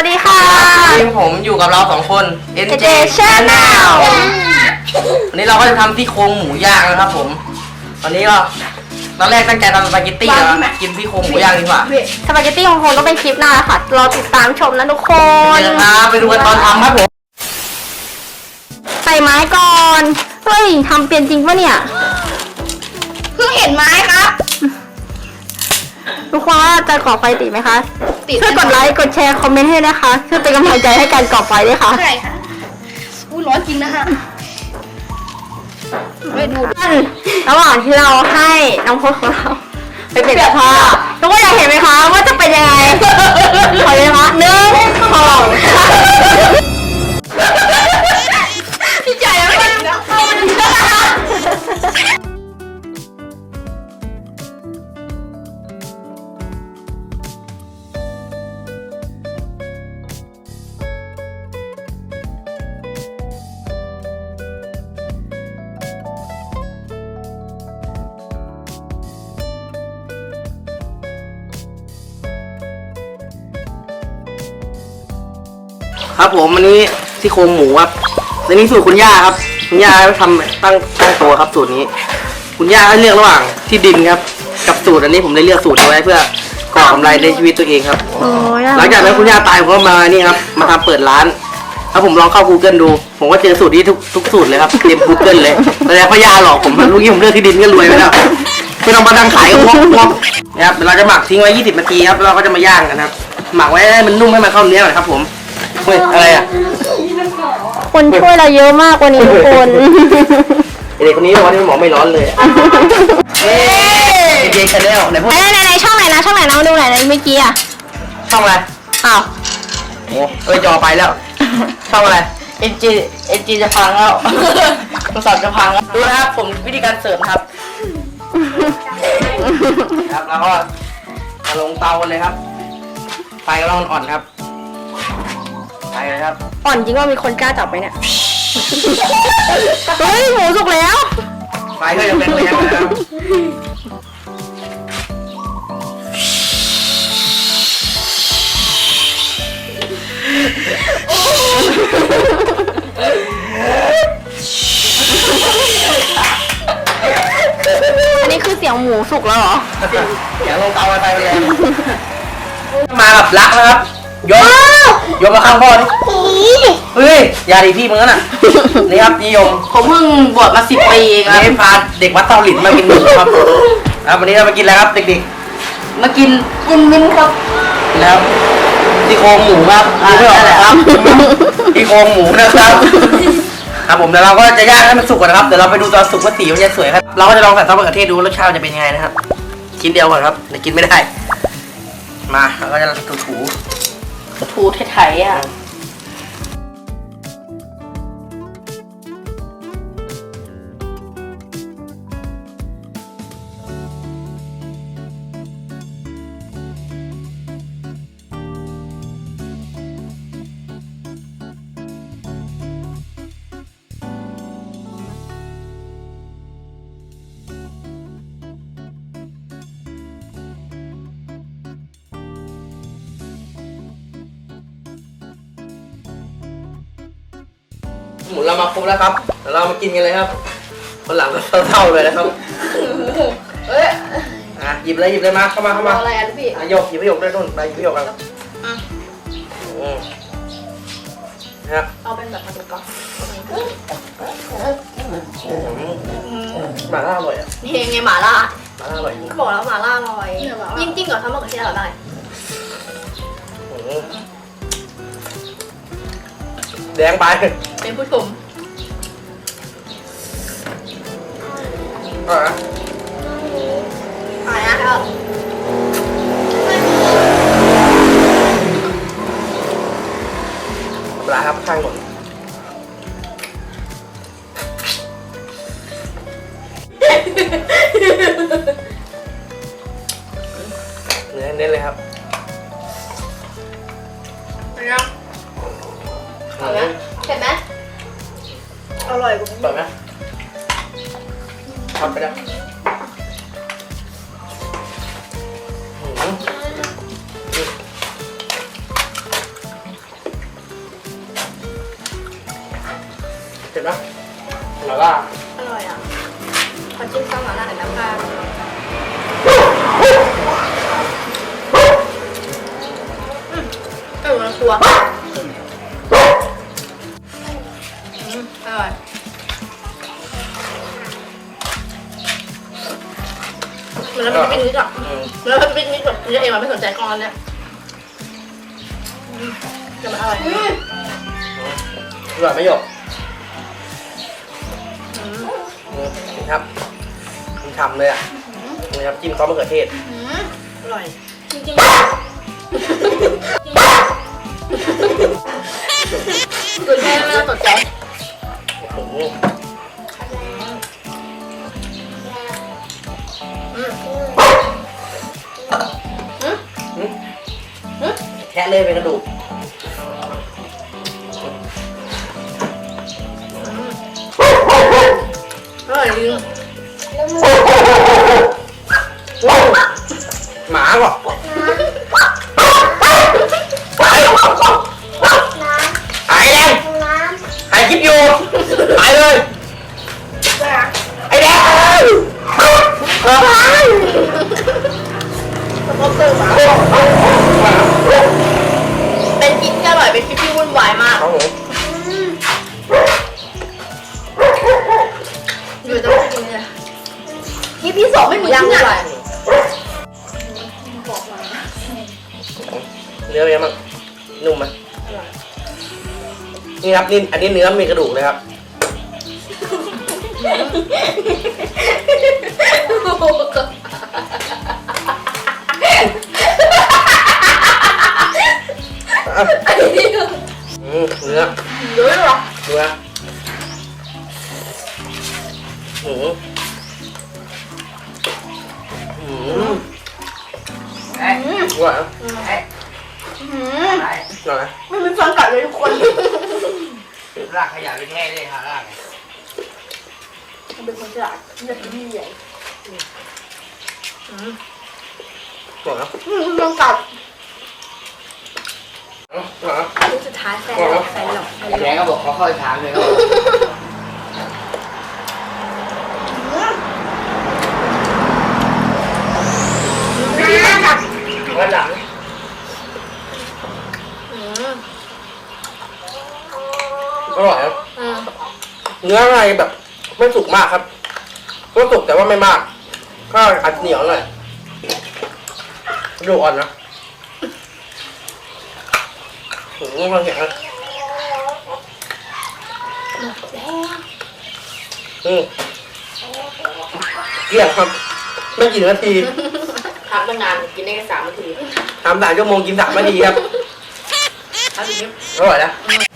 วัสดีค่ะวันนี้ผมอยู่กับเราสองคน NJ NJ Channel วันนี้เราก็จะทำซี่โครงหมูย่างนะครับผมวันนี้ก็ตอนแรกตั้งใจทำสปาเกตตี้แล้วกินซี่โครงหมูย่างดีกว่าสปาเกตตี้ของคงต้องเป็นคลิปหน้าค่ะ รอติดตามชมนะทุกคนเดี๋ยวนะไปดูกันตอนทำครับผม ใส่ไม้ก่อน เฮ้ยทำเป็นจริงปะเนี่ย เพิ่งเห็นไม้ครับ ทุกคนว่าจะก่อไฟติดไหมคะ ติดช่วยกดไลค์ กดแชร์ คอมเมนต์ให้นะคะเพื่อเป็นกำลังใจให้การก่อไฟด้วยค่ะ ใช่ค่ะอู้ร้อนจริงนะฮะไปดูระหว่างที่เราให้น้องพจน์ของเราไปเปลี่ยนเสื้อผ้าทุกคนอยากเห็นไหมคะ ครับผมวันนี้ซี่โครงหมูครับอันนี้สูตรคุณย่าครับ คุณย่าทำตั้งตั้งตัวครับสูตรนี้ คุณย่าให้เลือกระหว่างที่ดินครับ กับสูตรอันนี้ผมได้เลือกสูตรเอาไว้เพื่อก่อกำไรในชีวิตตัวเองครับ โอ้ยหลังจากนั้นคุณย่าตายผมก็มานี่ครับมาทำเปิดร้านแล้วผมลองเข้า Google ดู ผมก็เจอสูตรนี้ทุกทุกสูตรเลยครับเต็ม Google เลยแสดงว่ายาหลอกผมลูกนี้ผมเลือกที่ดินก็รวยไปแล้วไม่ต้องมาดังขายกับพวกพวกนะครับเดี๋ยวเราจะหมักทิ้งไว้ 20 นาทีครับแล้วเราก็จะมาย่างกันครับหมักไว้ให้มันนุ่มให้มันเข้าเนื้อหน่อยครับผมเฮ้ยอะไรอะคนช่วยเราเยอะมากกว่านี้ทุกคน เด็กคนนี้วันนี้หมอไม่ร้อนเลยอะเฮ้ยเจชาแนลไหนพูดไหนไหนไหนช่องไหนนะช่องไหนนะมาดูไหนอยนะเมื่อกี้อะช่องอะไรอ้าวโอ้เอ้ยจอไปแล้ว ช่องอะไร เอ็นจีเอ็นจีจะพังแล้วโทรศัพท์จะพังแล้วดูนะครับผมวิธีการเสริมครับ ครับแล้วก็มาลงเตากันเลยครับ ไฟก็ต้องอ่อนครับ ไปเลยครับ อ่อนจริงว่ามีคนกล้าจับไหมเนี่ย เฮ้ยหมูสุกแล้ว ไฟก็ยังเป็นแรงนะครับอันนี้คือเสียงหมูสุกแล้วเหรอ เสียงลงเตาไปไปเลยมากับรักนะครับ ยก ยกมาข้างพ่อดิเฮ้ยอย่าดิพี่มึงนั่นน่ะนี่ครับนิยมผมเพิ่งบวชมาสิบปีเองครับ นี่พาเด็กวัดเตาหลินมากินหมูครับครับวันนี้เรามากินอะไรครับเด็กมากินกินมิ้นครับๆกินแล้วซี่โครงหมูครับอ่าดูไม่ออกได้นะแหคละรับซี่โครงหมูนะครับครับผมเดี๋ยวเราก็จะย่างให้มันสุกก่อนนะครับเดี๋ยวเราไปดูตอนสุกว่าสีมันจะสวยครับเราก็จะลองใส่ซอสมะเขือเทศดูรสชาติมันจะเป็นยังไงนะครับชิ้นเดียวก่อนครับเดี๋ยวกินไม่ได้ มาเราก็จะถู กระทูไทยๆอะ หมูเรามาครบแล้วครับเดี๋ยวเรามากินกันเลยครับคนหลังก็เท่าๆเลยนะครับเอ้ยอะหยิบเลยหยิบเลยมาเข้ามาเข้ามาอะไรอะพี่อะหยกหยิบไปหยกด้วยนู่นไปหยิบไปหยกกันอะอืมนะครับเอาเป็นแบบมาดูก่อนหมาล่าอร่อยอะนี่ไงหมาล่าหมาล่าอร่อยจริงก็บอกแล้วหมาล่าอร่อยยิ่งจิ้งกับทำมะเขือเทศอร่อยได้อืมแดงไป เป็นผู้ชมอะหายนะครับปลาครับข้างหมดเนื้อเน้นเลยครับเป็นไงอร่อยไหมเผ็ดไหม อร่อยกว่าเปิดไหมทำไปแล้วเห็นปะหล่อล่าอร่อยอะขอจิ้มซอสหน่อยนะน้ำปลาเออตัว เหมือนเราไปปิกนิกอะอืมเหมือนเราไปปิกนิกแบบเยอะเองมันไม่สนใจกองเนี่ยอืมแต่มันอร่อยอร่อยไหม่หยกอืมอืมนี่ครับฉ่ำๆเลยอะนี่ครับจิ้มซอสมะเขือเทศอืมอร่อย จริงๆตัวแค่ไม่ต้องตกใจโอ้โห แค่เลยเป็นกระดูก เนื้อเป็นไงบ้างนุ่มไหมนี่ครับนี่อันนี้เนื้อมีกระดูกเลยครับอะอืมเนื้อ เยอะหรอเนื้ออืมอืมอร่อยนะอ ร่อยนะไม่มีฟังกัดเลยทุกคนรากขยะไปแท้เลยค่ะรากเป็นคนฉลาดอยากกินที่ใหญ่อร่อยนะไม่มีฟังกัดอร่อยนะคลิปสุดท้ายแฟนหลอกแฟนหลอกแฟนหลแกอกก็บอกเขาเข้าทางเลยครับไม่มีฟังกัดวันหลัง อืม อร่อยนะอืมเนื้ออะไรแบบไม่สุกมากครับก็สุกแต่ว่าไม่มาก ก็อัดเหนียวหน่อยดูอ่อนนะถึงฟังเสียงนะอืมเกลี้ยงครับ ไม่กี่นาทีทำตั้งนานกินได้แค่สามนาทีทำสามชั่วโมงกินสามนาทีครับ ทำอย่างนี้อร่อยนะ อืม